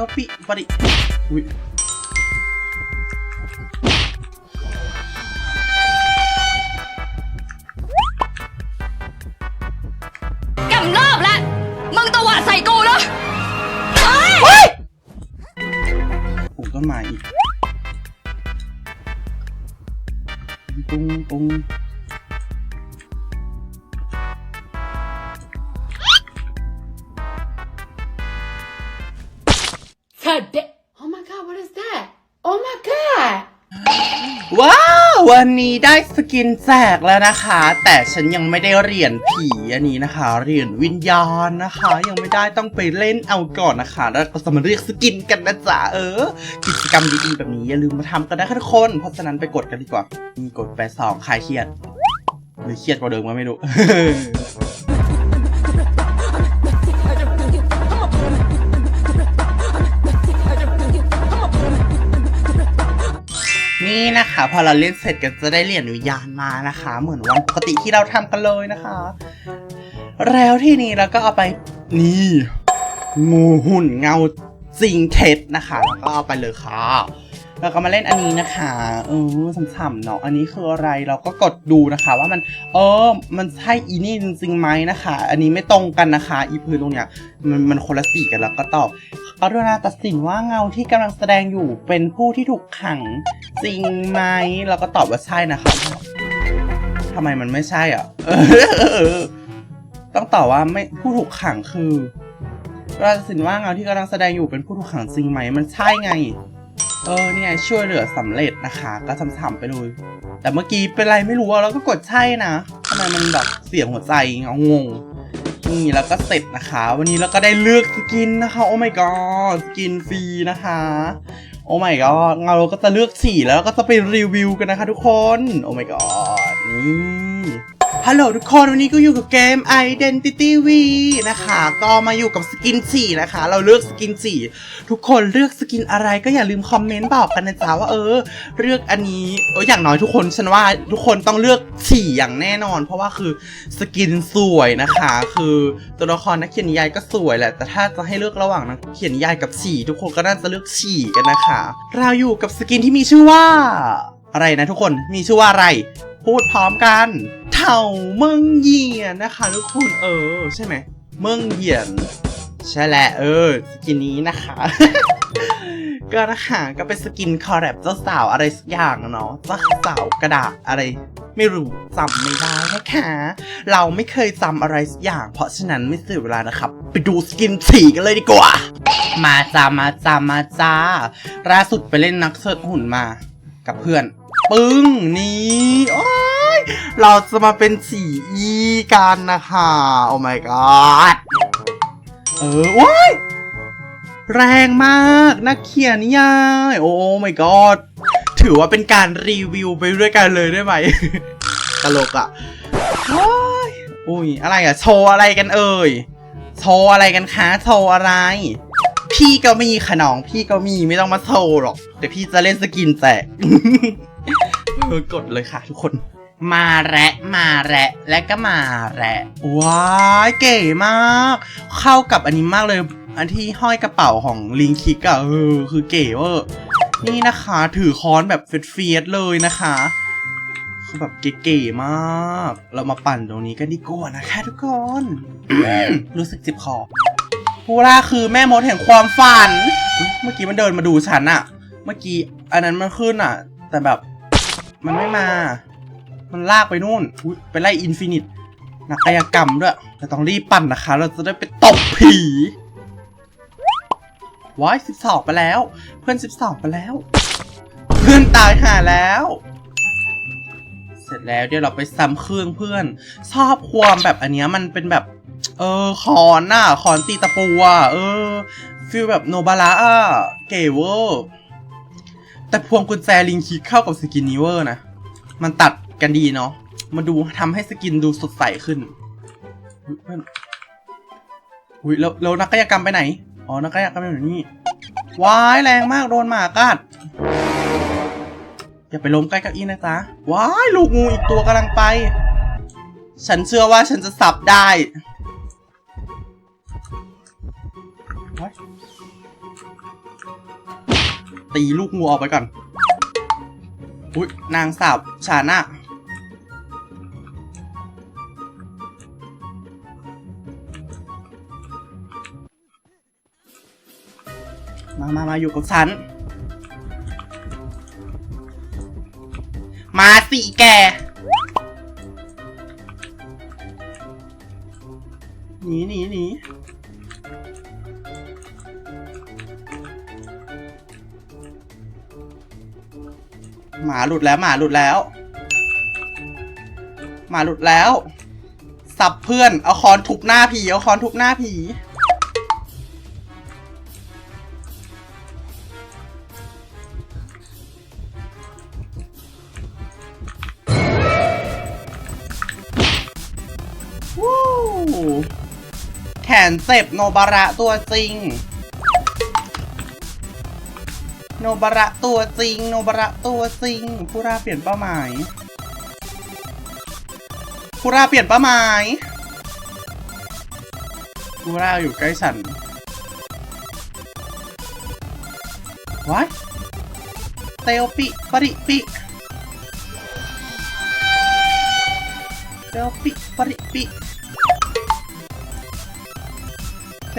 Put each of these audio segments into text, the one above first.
ลฟี่บอดี้อุ้ยกำเริบแล้วมึงตวาดใส่กูเหรอ ปลูกต้นไม้อีก God Oh my god, what is that? Oh my god! ว้าว วันนี้ได้สกินแจกแล้วนะคะ แต่ฉันยังไม่ได้เหรียญผีอันนี้นะคะเหรียญวิญญาณนะคะ ยังไม่ได้ต้องไปเล่นเอาก่อนนะคะ แล้วก็จะมาเรียกสกินกันนะจ๊ะเออ กิจกรรมดีๆแบบนี้อย่าลืมมาทำกันนะคะทุกคน เพราะฉะนั้นไปกดกันดีกว่า มีกดไปสองคลายเครียดหรือเครียดกว่าเดิมก็ไม่รู้ นี่นะคะ พอเราเล่นเสร็จก็จะได้เหรียญวิญญาณมานะคะ เหมือนวันปกติที่เราทำกันเลยนะคะ แล้วที่นี้เราก็เอาไปนี่งูหุ่นเงาจริงเท็จนะคะ แล้วก็เอาไปเลยค่ะ แล้วก็มาเล่นอันนี้นะคะเออฉ่ำๆเนาะอันนี้คืออะไรเราก็กดดูนะคะว่ามันเออมันใช่อีนี่จริงๆไหมนะคะ อันนี้ไม่ตรงกันนะคะ อีพื้นตรงเนี้ยมันมันคนละสีกันแล้วก็ตอบกรุณาตัดสินว่าเงาที่กำลังแสดงอยู่เป็นผู้ที่ถูกขังจริงไหมเราก็ตอบว่าใช่นะคะทำไมมันไม่ใช่อะต้องตอบว่าไม่ผู้ถูกขังคือเราตัดสินว่าเงาที่กำลังแสดงอยู่เป็นผู้ถูกขังจริงไหม มันใช่ไง เออเนี่ยช่วยเหลือสำเร็จนะคะ ก็ช้ำๆไปเลย แต่เมื่อกี้เป็นไรไม่รู้แล้วก็กดใช่นะทำไมมันแบบเสียงหัวใจงงงนี่แล้วก็เสร็จนะคะ วันนี้เราก็ได้เลือกสกินนะคะ โอ้ my god สกินฟรีนะคะ โอ้ my god เราก็จะเลือกสีแล้วก็จะไปรีวิวกันนะคะทุกคน โอ้ my god นี่ ฮัลโหลทุกคนวันนี้ก็อยู่กับเกม Identity V นะคะ ก็มาอยู่กับสกินสีนะคะ เราเลือกสกินสีทุกคนเลือกสกินอะไรก็อย่าลืมคอมเมนต์บอกกันนะจ๊ะว่าเออ เลือกอันนี้เอออย่างน้อยทุกคนฉันว่าทุกคนต้องเลือกฉี่อย่างแน่นอน เพราะว่าคือสกินสวยนะคะ คือตัวละครนักเขียนนิยายก็สวยแหละแต่ถ้าจะให้เลือกระหว่างนักเขียนนิยายกับฉี่ทุกคนก็น่าจะเลือกฉี่กันนะคะ เราอยู่กับสกินที่มีชื่อว่า อะไรนะทุกคนมีชื่อว่าอะไร พูดพร้อมกันาเมืองเหยียนนะคะทุกคนเออใช่ไหมเมืองเหยียนใช่แหละเออสกินนี้นะคะ ก็นะคะก็เป็นสกินคอร์แรปเจ้าสาวอะไรสักอย่างเนาะเจ้าสาวกระดาษอะไร ไม่รู้จำไม่ได้นะคะ เราไม่เคยจำอะไรสักอย่าง เพราะฉะนั้นไม่เสียเวลานะครับ ไปดูสกินสีกันเลยดีกว่า มาจ้ามาจ้ามาจ้าล่าสุดไปเล่นนักเสิร์ชหุ่นมา กับเพื่อน ปึ้งนี่โอ้ เราจะมาเป็นสีอีกันนะคะ โอ้ my god เออโอ้ยแรงมากนักเขียนนิยายโอ้ my god ถือว่าเป็นการรีวิวไปด้วยกันเลยได้ไหม ตลกอะ่ะว้ายอุ้ยอะไรอะ่ะ โชว์อะไรกันเอ่ย โชว์อะไรกันคะโชว์อะไร พี่ก็มีขนองพี่ก็มีไม่ต้องมาโชว์หรอก เดี๋ยวพี่จะเล่นสกินแจกกดเลยค่ะทุกคน มาแระมาแระและก็มาแระว้ายเก๋มาก เข้ากับอันนี้มากเลย อันที่ห้อยกระเป๋าของลิงคิกอะเออคือเก๋เวอร์นี่นะคะ ถือค้อนแบบเฟียสๆเลยนะคะคือแบบเก๋ๆมาก เรามาปั่นตรงนี้กันดีกว่านะคะทุกคน รู้สึกจิบคอผู้ล่าคือแม่มดแห่งความฝัน เมื่อกี้มันเดินมาดูฉันอะเมื่อกี้อันนั้นมันขึ้นอะแต่แบบมันไม่มา มันลากไปนู่นไปไล่อินฟินิตนักกายกรรมด้วยแต่ต้องรีบปั่นนะคะ เราจะได้ไปตบผีว้ายสิบสองไปแล้ว เพื่อนสิบสองไปแล้ว เพื่อนตายหาแล้ว เสร็จแล้วเดี๋ยวเราไปซ้ำเครื่องเพื่อน ชอบความแบบอันเนี้ยมันเป็นแบบ เออคอนน่ะคอนตีตะปูอะเออฟีลแบบโนบาระอะเก๋เวอร์แต่พวงกุญแจลิงคิกเข้ากับสกินนี้เวอร์นะ มันตัด กันดีเนาะมาดูทำให้สกินดูสดใสขึ้นอุ๊ยเพื่อนอุ้ยแล้วแล้วนักกายกรรมไปไหน อ๋อ นักกายกรรมอยู่นี่ว้ายแรงมากโดนหมากัดอย่าไปล้มใกล้เก้าอี้นะจ๊ะว้ายลูกงูอีกตัวกำลังไป ฉันเชื่อว่าฉันจะสับได้ตีลูกงูออกไปก่อน อุ้ยนางสาวชานะมา มามาอยู่กับฉัน มาสิแก หนีหนีหนีหมาหลุดแล้วหมาหลุดแล้วหมาหลุดแล้ว สับเพื่อน เอาคอนทุบหน้าผี เอาคอนทุบหน้าผี ขนเจ็บโนบาระตัวจริง โนบาระตัวจริง โนบาระตัวจริงผู้ราเปลี่ยนเป้าหมายผู้ราเปลี่ยนเป้าหมายผู้ราอยู่ใกล้ฉันว้ายเตลปิปริปิเซลปิปริปิ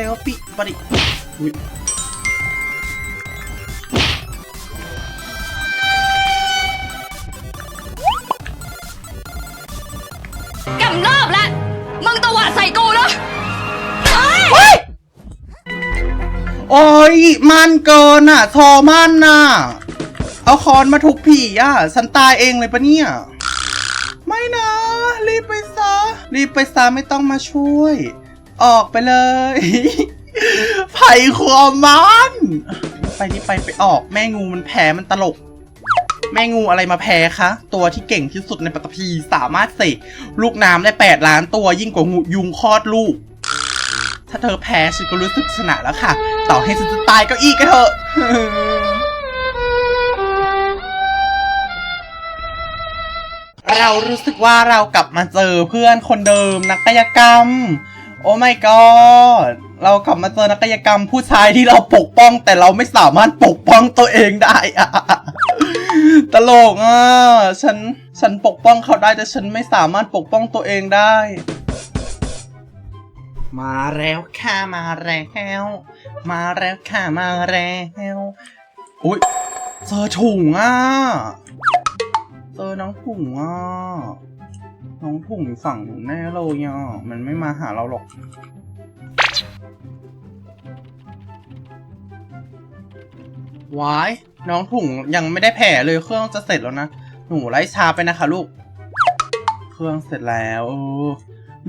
เซลปิปริอุ๊ยกำเริบแล้วมึงตวาดใส่กูนะเฮ้ยเฮ้ยโอ้ย มันเกินอะ ทอมันน่ะ เอาคอนมาทุบผีอะ ฉันตายเองเลยปะเนี่ย ไม่นะ รีบไปซะ รีบไปซะไม่ต้องมาช่วย ออกไปเลย ไผ่ความมันไปที่ไปไปออกแม่งูมันแพ้มันตลก แม่งูอะไรมาแพ้คะ ตัวที่เก่งที่สุดในปัตตภีสามารถเสกลูกน้ำได้แปดล้านตัวยิ่งกว่างูยุงคลอดลูก ถ้าเธอแพ้ฉันก็รู้สึกชนะแล้วค่ะ ต่อให้ฉันจะตายก็อีกก็เถอะเรารู้สึกว่าเรากลับมาเจอเพื่อนคนเดิมนักกายกรรม โอ้ my god เรากลับมาเจอนักกายกรรมผู้ชายที่เราปกป้อง แต่เราไม่สามารถปกป้องตัวเองได้อะตลกอะฉันฉันปกป้องเขาได้แต่ฉันไม่สามารถปกป้องตัวเองได้ มาแล้วค่ะมาแล้วมาแล้วค่ะมาแล้วอุ้ยเจอถุงอะเจอน้องถุงอะ น้องถุงอยู่ฝั่งหนูแน่เลยอะมันไม่มาหาเราหรอก วาย น้องถุงยังไม่ได้แผลเลยเครื่องจะเสร็จแล้วนะ หนูไล่ชาไปนะคะลูก เครื่องเสร็จแล้ว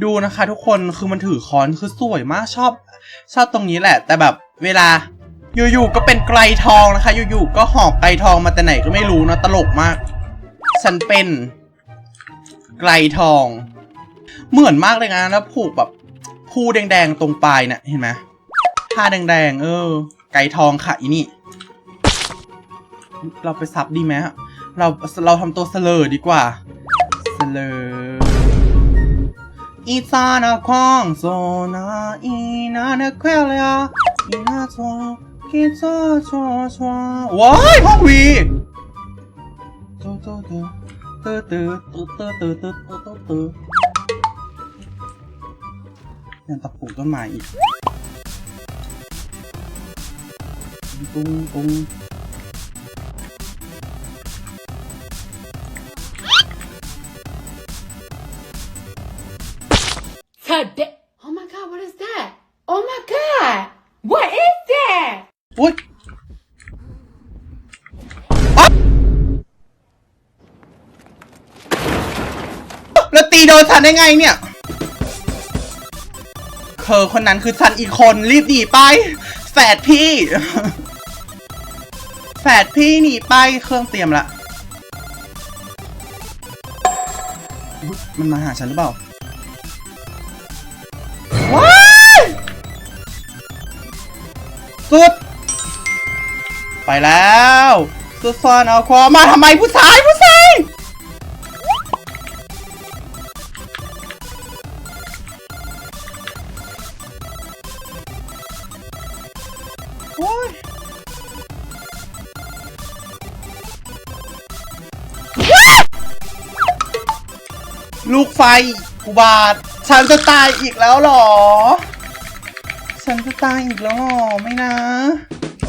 ดูนะคะทุกคนคือมันถือค้อนคือสวยมากชอบ ชอบตรงนี้แหละ แต่แบบเวลาอยู่ๆก็เป็นไกลทองนะคะ อยู่ๆก็หอบไกลทองมาแต่ไหนก็ไม่รู้นะตลกมาก ฉันเป็น ไกลทอง เหมือนมากเลยนะแล้วผูกแบบผู้แดงๆตรงปลายนี่ยเห็นไหมผ้าแดงๆเออ ไกลทองค่ะอีนี่ เราไปซับดีไหมเราเราทำตัวเสลอดีกว่าเสลออีซานาควงโซนาอีนาเนควเลียอีนาโซกิโซโชชวาว้ายห้อวีโตโตโต เตอเตอเตอเตอเตอเตอเตอเตอเตอยังตะปูต้นไม้อีกตุ้งตุ้ง Today. Oh my god, what is that? Oh my god! What is that? อุ้ยอ๊ะแล้ว ตีโดนฉันได้ไงเนี่ยเธอคนนั้นคือฉันอีกคนรีบหนีไป แฝดพี่ แฝดพี่หนีไปเครื่องเตรียมละ มันมาหาฉันหรือเปล่า ว้ายสุด ไปแล้ว สุดซอนเอาความมาทำไมผู้ชายผู้ โอ้ยลูกไฟกูบาดฉันจะตายอีกแล้วหรอ ฉันจะตายอีกแล้วหรอ ไม่นะ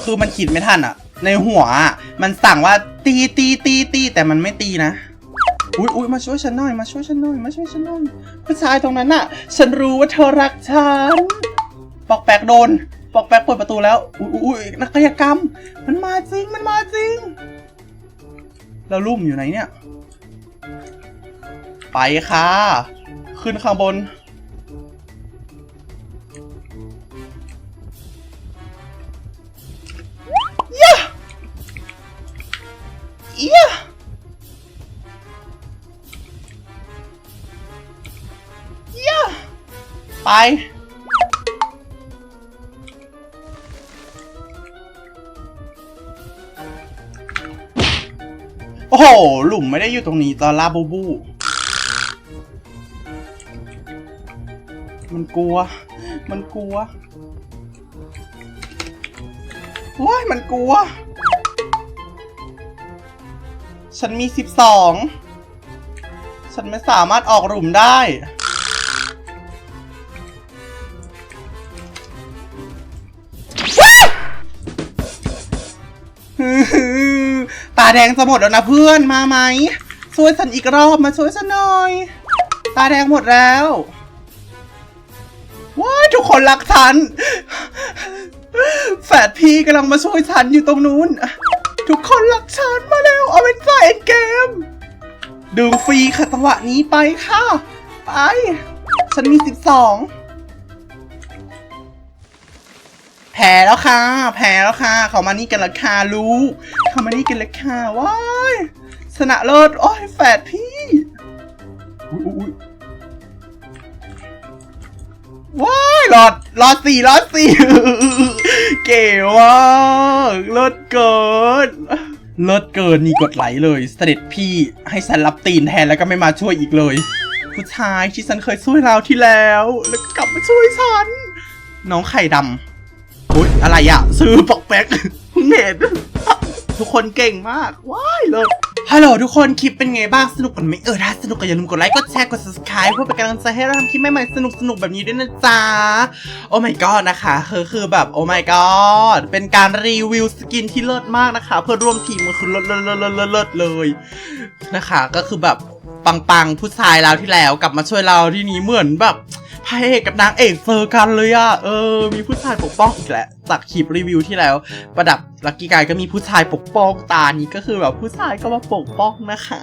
คือมันคิดไม่ทันอะในหัวอะมันสั่งว่าตีตีตีตีแต่มันไม่ตีนะอุ้ยอุ้ยมาช่วยฉันหน่อยมาช่วยฉันหน่อยมาช่วยฉันหน่อยผู้ชายตรงนั้นน่ะ ฉันรู้ว่าเธอรักฉันปอกแปกโดน ปอกแป๊กเปิดประตูแล้วอุ้ยอุ้ยอุ้ยนักกายกรรม มันมาจริง มันมาจริง แล้วลุ่มอยู่ไหนเนี่ย ไปค่ะ ขึ้นข้างบน ยะยะยะไป ห หลุมไม่ได้อยู่ตรงนี้ตอนลาบูบู มันกลัว มันกลัวว้ายมันกลัว ฉันมีสิบสอง ฉันไม่สามารถออกหลุมได้ แดงจะหมดแล้วนะเพื่อนมาไหมช่วยฉันอีกรอบมาช่วยฉันหน่อย ตาแดงหมดแล้วว้าทุกคนรักฉันแฝดพี่กำลังมาช่วยฉันอยู่ตรงนู้น ทุกคนรักฉันมาเร็วเอาเป็นใจเอ็นเกม ดึงฟรีค่ะจังหวะนี้ไปค่ะ ไป ฉันมีสิบสอง แพ้แล้วค่ะ แพ้แล้วค่ะ เขามานี่กันละค่ะลูกเขามานี่กันละค่ะว้ายชนะเลิศโอ้ยแฝดพี่อุ๊ยอุ๊ยว้ายหลอดหลอดสี่หลอดสี่เก๋มากเลิศเกินเลิศเกินนี่กดไหลเลยเสด็จพี่ให้ฉันรับตีนแทนแล้วก็ไม่มาช่วยอีกเลย ผู้ชายที่ฉันเคยช่วยเราที่แล้ว แล้วก็กลับมาช่วยฉัน น้องไข่ดำ อุ้ยอะไรอะซื้อปอกแป๊กเพิ่งเห็นทุกคนเก่งมาก ว้ายเลยฮัลโหลทุกคนคลิปเป็นไงบ้างสนุกกันไหมเออถ้าสนุกก็อย่าลืมกดไลค์กดแชร์กด subscribe เพื่อเป็นกำลังใจให้เราทำคลิปใหม่ๆสนุกสนุกๆแบบนี้ด้วยนะจ๊ะโอ้ my god นะคะคือคือแบบโอ้ my god เป็นการรีวิวสกินที่เลิศมากนะคะ เพื่อนร่วมทีมก็คือเลิศเลิศเลิศเลิศเลิศเลิศเลยนะคะ ก็คือแบบปังๆผู้ชายเราที่แล้วกลับมาช่วยเราที่นี้เหมือนแบบพ ระเอกกับนางเอกเจอกันเลยอะเออ มีผู้ชายปกป้องอีกแล้วจากคลิปรีวิวที่แล้ว ประดับลักกี้กายก็มีผู้ชายปกป้องตานี้ก็คือแบบผู้ชายก็มาปกป้องนะคะ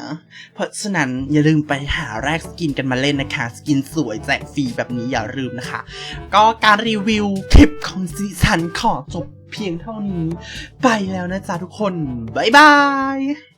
เพราะฉะนั้นอย่าลืมไปหาแรกสกินกันมาเล่นนะคะ สกินสวยแจกฟรีแบบนี้อย่าลืมนะคะ ก็การรีวิวคลิปของซีซันขอจบเพียงเท่านี้ ไปแล้วนะจ๊ะทุกคน บ๊ายบาย